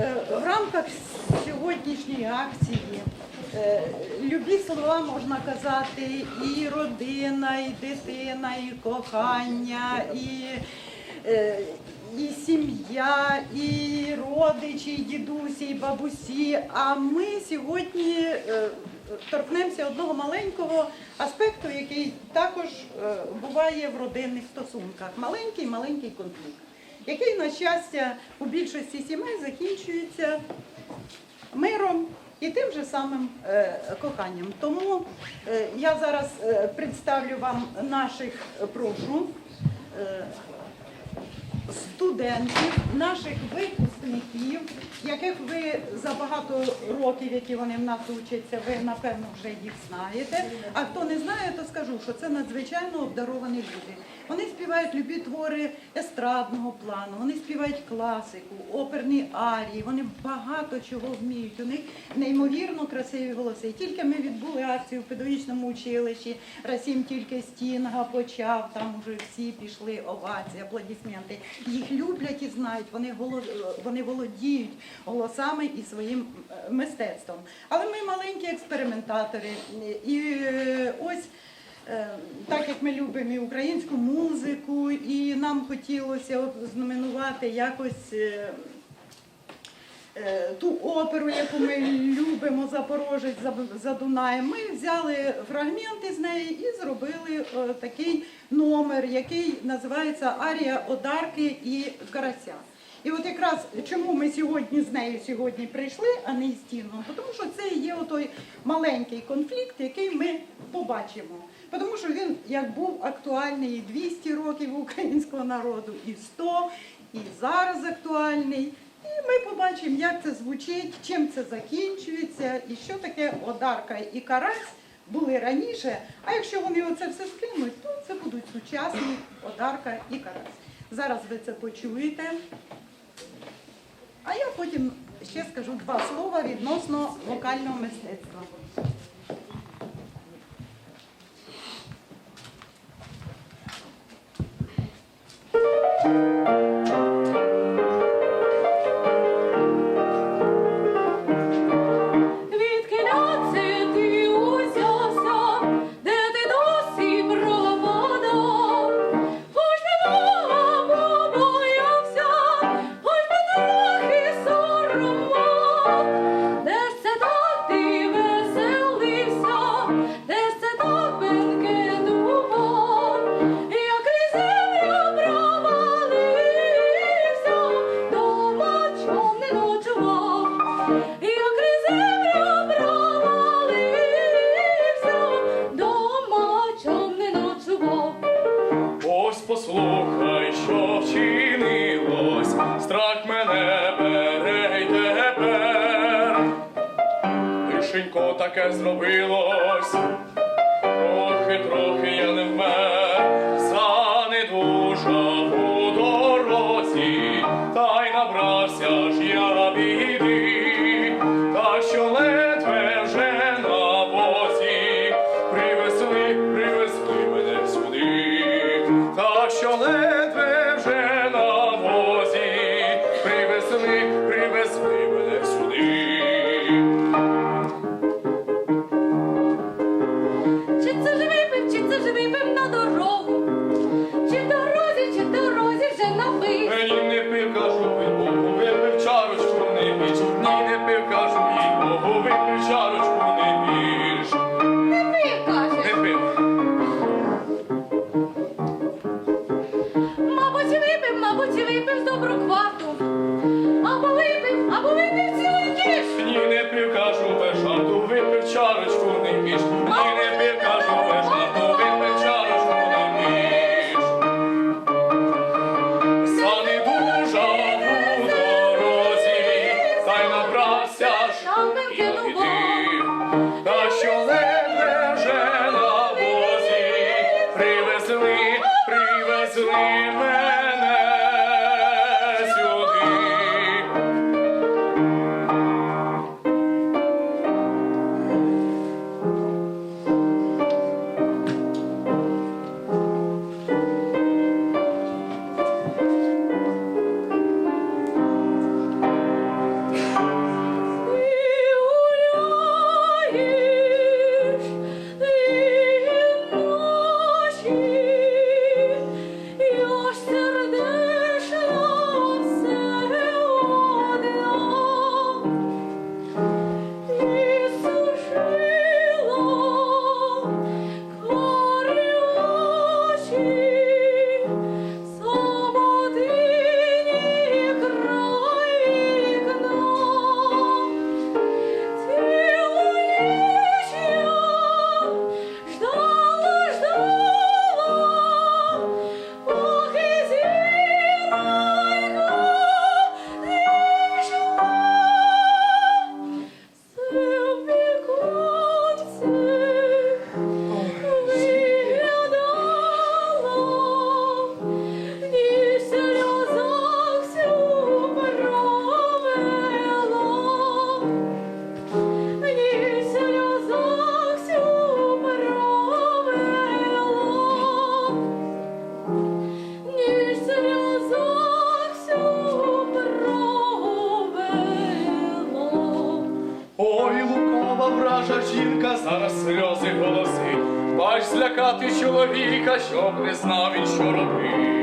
Е, В рамках сьогоднішньої акції е, любі слова можна казати і родина, і дитина, і кохання, і, е, і сім'я, і родичі, і дідусі, і бабусі. А ми сьогодні торкнемося одного маленького аспекту, який також буває в родинних стосунках. Маленький маленький конфлікт який, на щастя, у більшості сімей закінчується миром і тим же самим е, коханням. Тому е, я зараз е, представлю вам наших, прошу, студентів, наших випускників, яких ви за багато років, які вони в нас учаться, ви напевно вже їх знаєте. А хто не знає, то скажу, що це надзвичайно обдаровані люди. Вони співають любі твори естрадного плану, вони співають класику, оперні арії, вони багато чого вміють. У них неймовірно красиві голоси. Тільки ми відбули акцію в педагогічному училищі, Расім тільки стінга почав, там уже всі пішли овації, аплодисменти. Їх люблять і знають, вони, голо- вони володіють голосами і своїм е, мистецтвом. Але ми маленькі експериментатори. І е, ось. Е, Так як ми любимо і українську музику, і нам хотілося знаменувати якось ту оперу, яку ми любимо, Запорожець за, Дунаєм, ми взяли фрагменти з неї і зробили такий номер, який називається Арія Одарки і Карася. І от якраз чому ми сьогодні з нею сьогодні прийшли, а не із Тіном, тому що це є той маленький конфлікт, який ми побачимо. Тому що він як був актуальний і 200 років українського народу, і 100, і зараз актуальний. І ми побачимо, як це звучить, чим це закінчується, і що таке одарка і карась були раніше. А якщо вони оце все скинуть, то це будуть сучасні одарка і карась. Зараз ви це почуєте. А я потім ще скажу два слова відносно вокального мистецтва. Таке зробилось, трохи, трохи я не вмер, занедужав Чи це ж випив, чи це ж випив на дорогу? slam. Вража жінка, зараз сльози голосить. Бач злякати чоловіка, щоб не знав він, що робить.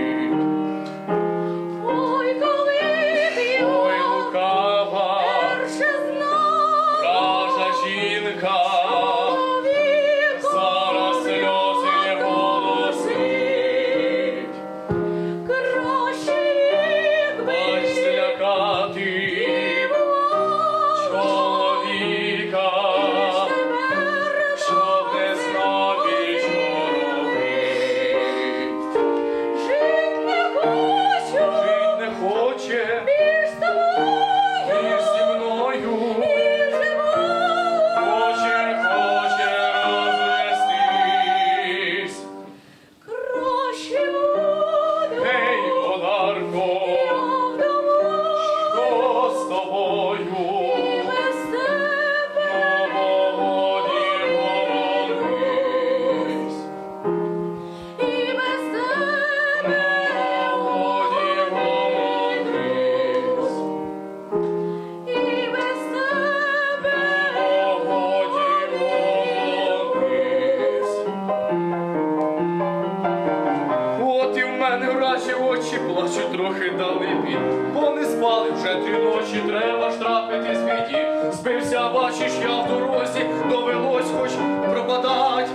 Трохи далебі, бо не спали вже три ночі, треба ж трапитись в біді. Збився, бачиш, я в дорозі, довелось хоч пропадать.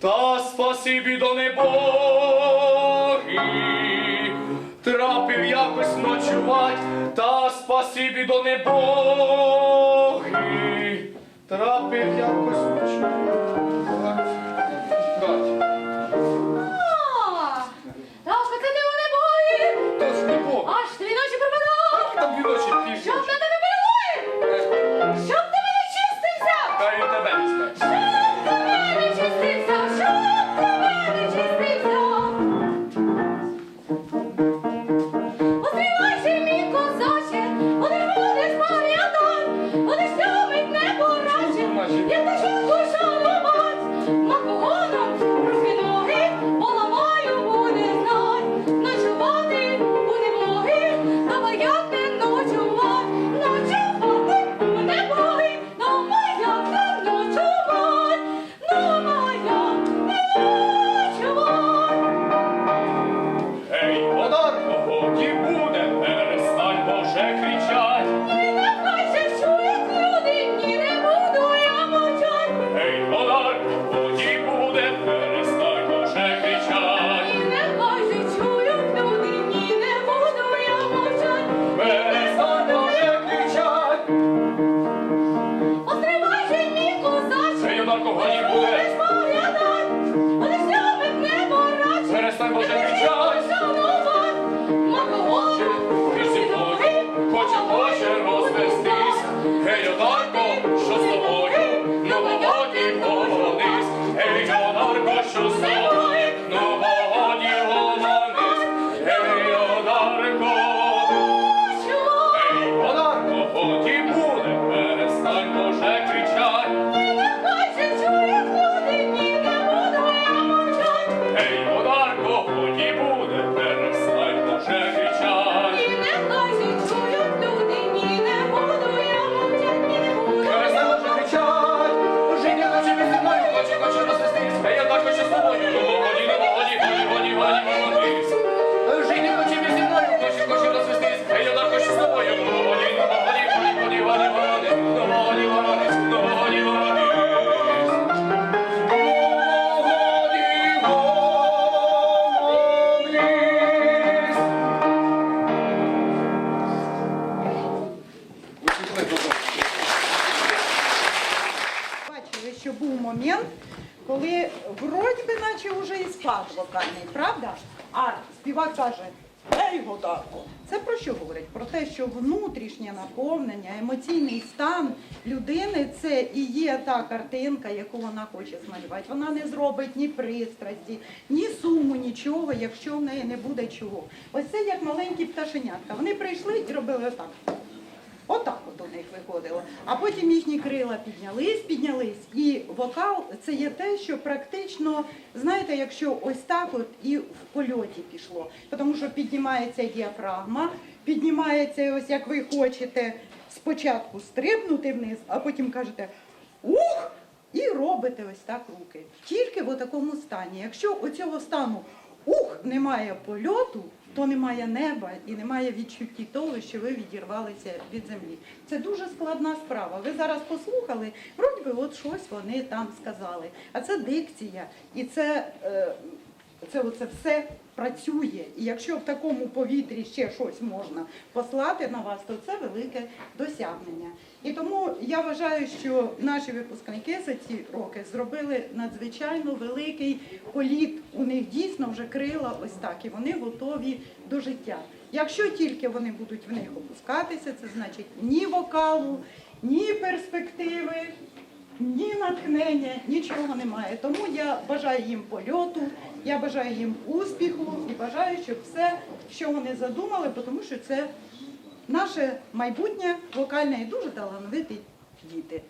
Та спасибі до небоги, трапив якось ночувать, та спасибі до небоги, трапив якось вже вокальний, правда? А співак каже, ей, Годарко. Це про що говорить? Про те, що внутрішнє наповнення, емоційний стан людини це і є та картинка, яку вона хоче змалювати. Вона не зробить ні пристрасті, ні суму, нічого, якщо в неї не буде чого. Ось це як маленькі пташенятка. Вони прийшли і робили отак. Отак от у них виходило. А потім їхні крила піднялись, піднялись. І вокал це є те, що практично, знаєте, якщо ось так от і в польоті пішло. Тому що піднімається діафрагма, піднімається ось як ви хочете спочатку стрибнути вниз, а потім кажете ух! І робите ось так руки. Тільки в такому стані. Якщо оцього стану ух немає польоту, то немає неба і немає відчутті того, що ви відірвалися від землі. Це дуже складна справа. Ви зараз послухали, вроді би, от щось вони там сказали. А це дикція, і це, е, це оце все працює. І якщо в такому повітрі ще щось можна послати на вас, то це велике досягнення. І тому я вважаю, що наші випускники за ці роки зробили надзвичайно великий політ. У них дійсно вже крила ось так, і вони готові до життя. Якщо тільки вони будуть в них опускатися, це значить ні вокалу, ні перспективи, ні натхнення, нічого немає. Тому я бажаю їм польоту, я бажаю їм успіху і бажаю, щоб все, що вони задумали, тому що це наше майбутнє вокальне і дуже талановиті діти.